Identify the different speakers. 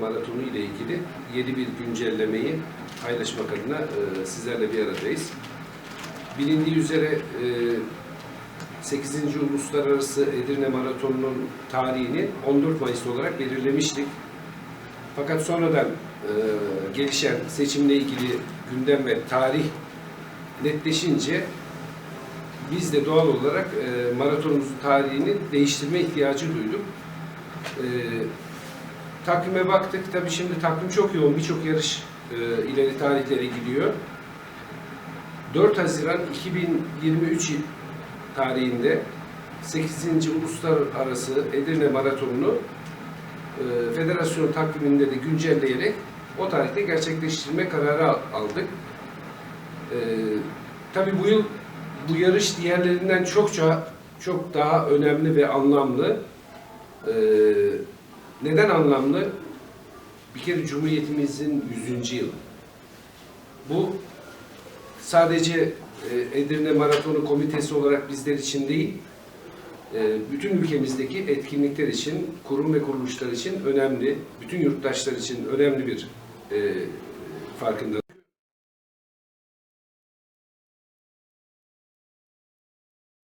Speaker 1: Maratonu ile ilgili yeni bir güncellemeyi paylaşmak adına e, sizlerle bir aradayız. Bilindiği üzere e, 8. Uluslararası Edirne Maratonu'nun tarihini 14 Mayıs olarak belirlemiştik. Fakat sonradan e, gelişen seçimle ilgili gündem ve tarih netleşince biz de doğal olarak e, maratonumuzun tarihini değiştirme ihtiyacı duyduk. E, takvime baktık. Tabii şimdi takvim çok yoğun. Birçok yarış e, ileri tarihlere gidiyor. 4 Haziran 2023 tarihinde 8. Uluslararası Edirne Maratonu'nu e, federasyon takviminde de güncelleyerek o tarihte gerçekleştirme kararı al- aldık. E, tabii bu yıl bu yarış diğerlerinden çokça çok daha önemli ve anlamlı. E, neden anlamlı? Bir kere Cumhuriyetimizin 100. yılı. Bu sadece e, Edirne Maratonu Komitesi olarak bizler için değil, e, bütün ülkemizdeki etkinlikler için, kurum ve kuruluşlar için önemli, bütün yurttaşlar için önemli bir e, farkında